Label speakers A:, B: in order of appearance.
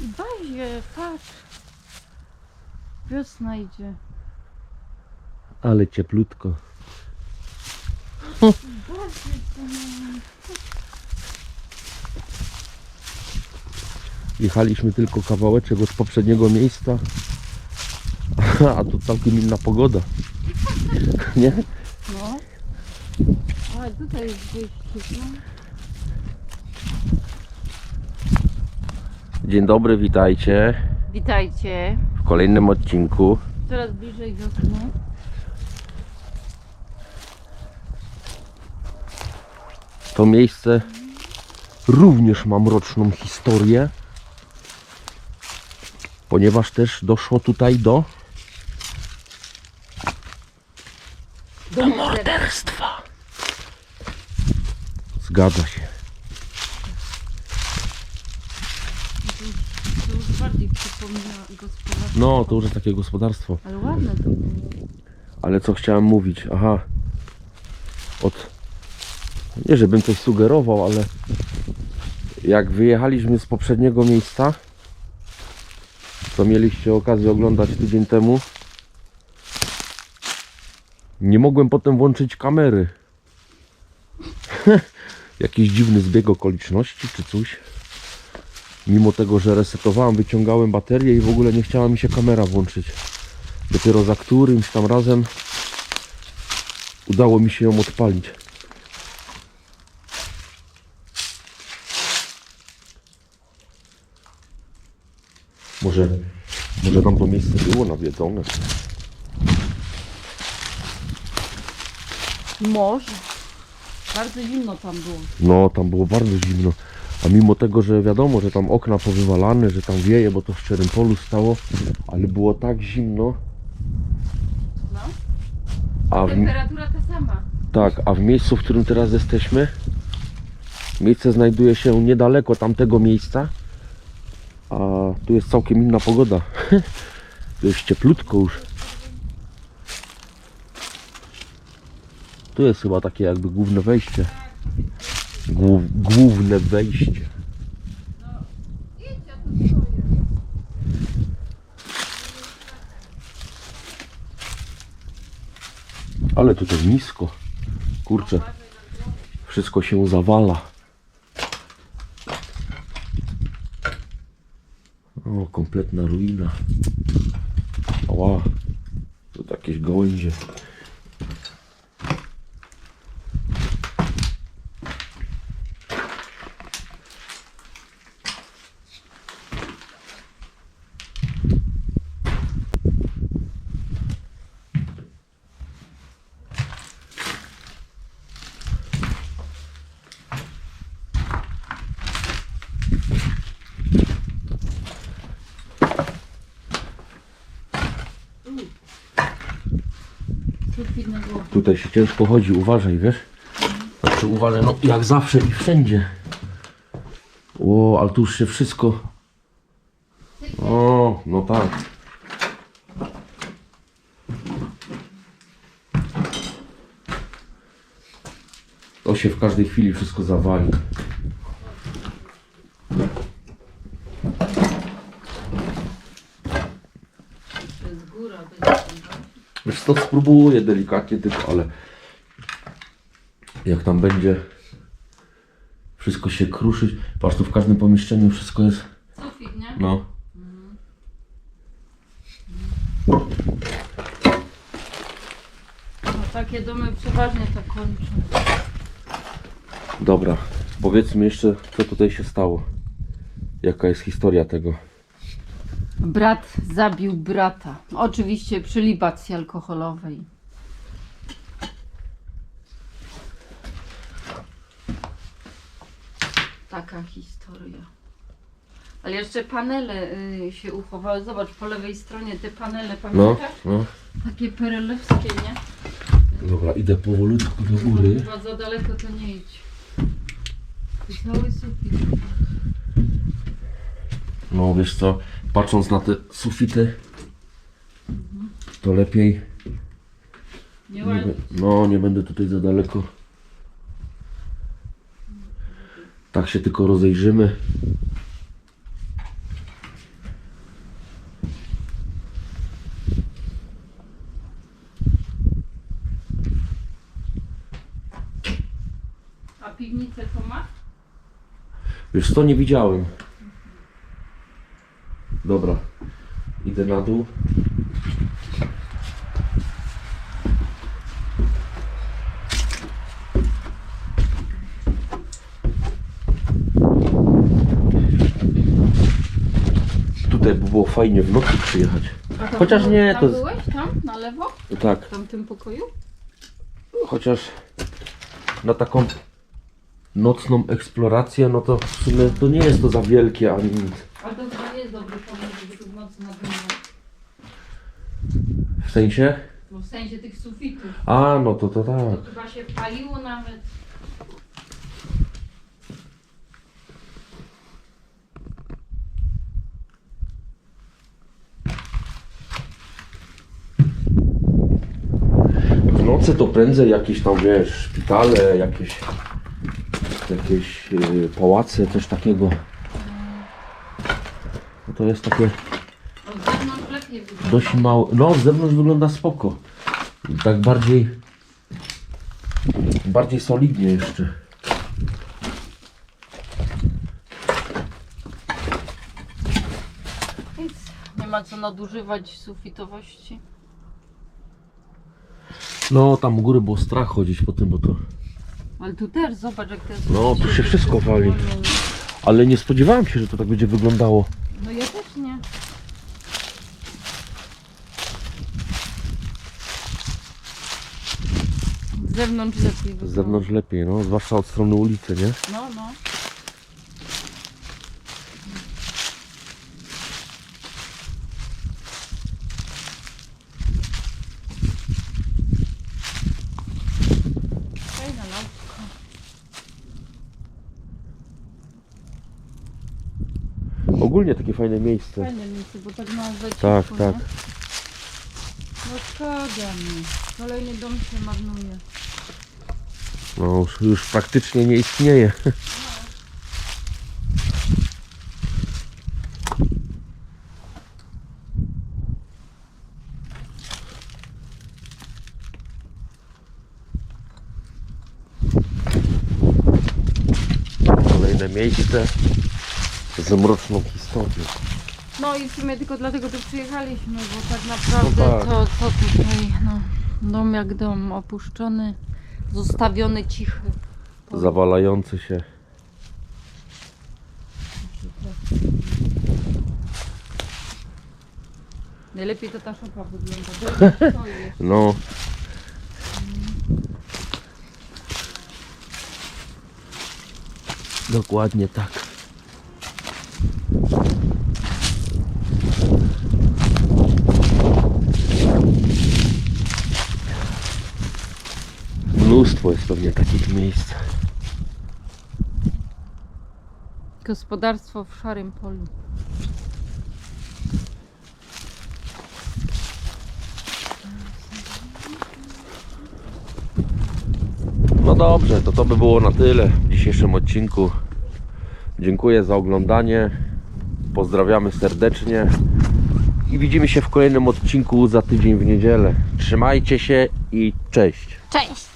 A: Bazie, patrz. Wiosna idzie.
B: Ale cieplutko.
A: Bazie,
B: Jechaliśmy tylko kawałeczek od poprzedniego miejsca. A tu całkiem inna pogoda. Nie?
A: No. Ale tutaj jest wyjście. No.
B: Dzień dobry, witajcie
A: Witajcie.
B: w kolejnym odcinku.
A: Coraz bliżej wiosny.
B: To miejsce również ma mroczną historię, ponieważ też doszło tutaj do
A: Do
B: morderstwa. Zgadza się.
A: To już bardziej przypomina gospodarstwo.
B: No, to już jest takie gospodarstwo.
A: Ale ładne to było.
B: Ale co chciałem mówić? Aha. Od. Nie, żebym coś sugerował, ale jak wyjechaliśmy z poprzedniego miejsca, co mieliście okazję oglądać tydzień temu, nie mogłem potem włączyć kamery. Jakiś dziwny zbieg okoliczności czy coś. Mimo tego, że resetowałem, wyciągałem baterię i w ogóle nie chciała mi się kamera włączyć. Dopiero za którymś tam razem udało mi się ją odpalić. Może, może tam to miejsce było nawiedzone.
A: Może. Bardzo zimno tam było.
B: No, tam było bardzo zimno. A mimo tego, że wiadomo, że tam okna powywalane, że tam wieje, bo to w szczerym polu stało, ale było tak zimno.
A: No.
B: A w,
A: Temperatura ta sama.
B: Tak, a w miejscu, w którym teraz jesteśmy, miejsce znajduje się niedaleko tamtego miejsca, a tu jest całkiem inna pogoda. tu jest cieplutko już. Tu jest chyba takie jakby główne wejście. Głów, główne wejście. Ale tutaj nisko. Kurczę. Wszystko się zawala. O, kompletna ruina. Ała. Tu jakieś gołęzie. Tutaj się ciężko chodzi, uważaj, wiesz? Znaczy uważaj, no jak zawsze i wszędzie. O, ale tu już się wszystko... O, no tak. To się w każdej chwili wszystko zawali.
A: To jest góra.
B: Wiesz to spróbuję delikatnie tylko, ale jak tam będzie wszystko się kruszyć. Patrz, tu w każdym pomieszczeniu wszystko jest,
A: Sufit, nie?
B: no.
A: No, takie domy przeważnie to kończą.
B: Dobra, powiedzmy jeszcze, co tutaj się stało. Jaka jest historia tego?
A: Brat zabił brata. Oczywiście przy libacji alkoholowej. Taka historia. Ale jeszcze panele y, się uchowały. Zobacz, po lewej stronie te panele,
B: No,
A: pamiętasz?
B: no.
A: Takie perelewskie, nie?
B: Dobra, idę powolutku do góry.
A: Chyba za daleko to nie idź. Cały sufit.
B: No wiesz co, patrząc na te sufity, to lepiej,
A: Nie
B: be- no nie będę tutaj za daleko. Tak się tylko rozejrzymy.
A: A piwnicę to ma?
B: Wiesz co, nie widziałem. Dobra, idę na dół. Tutaj by było fajnie w nocy przyjechać.
A: A tam
B: Chociaż nie,
A: tam
B: to-
A: byłeś tam, na lewo?
B: Tak,
A: W tamtym pokoju?
B: chociaż na taką nocną eksplorację, no to w sumie to nie jest to za wielkie ani nic.
A: Ale to chyba nie jest dobry pomysł, tu w
B: sensie?
A: No w sensie tych sufitów.
B: A, no to to
A: To
B: tak.
A: chyba się paliło nawet.
B: W nocy to prędzej jakieś tam, wiesz, szpitale, jakieś, jakieś yy, pałace, coś takiego. No to jest takie
A: Od zewnątrz lepiej wygląda.
B: Dość małe. No, z zewnątrz wygląda spoko. Tak bardziej, bardziej solidnie jeszcze.
A: Nic. Nie ma co nadużywać sufitowości.
B: No, tam u góry było strach chodzić po tym, bo to...
A: Ale tu też zobacz jak to jest.
B: No, tu się wszystko wali. Ale nie spodziewałem się, że to tak będzie wyglądało.
A: No ja też nie. Zewnątrz lepiej
B: Z zewnątrz lepiej, no, zwłaszcza od strony ulicy, nie?
A: No, no.
B: Ogólnie takie fajne miejsce.
A: Fajne miejsce, bo tak na zacisku,
B: Tak,
A: nie?
B: tak.
A: No szkoda mi. Kolejny dom się marnuje.
B: No, już, już praktycznie nie istnieje. Kolejne miejsce z mroczną historią.
A: No i w sumie tylko dlatego tu przyjechaliśmy, bo tak naprawdę
B: No tak.
A: to, to tutaj, no, dom jak dom, opuszczony, zostawiony, cichy.
B: Zawalający się.
A: Najlepiej to ta szopa wygląda.
B: No. Dokładnie tak. Mnóstwo jest pewnie takich miejsc.
A: Gospodarstwo w szarym polu.
B: No dobrze, to to by było na tyle w dzisiejszym odcinku. Dziękuję za oglądanie. Pozdrawiamy serdecznie. I widzimy się w kolejnym odcinku za tydzień w niedzielę. Trzymajcie się i cześć.
A: Cześć!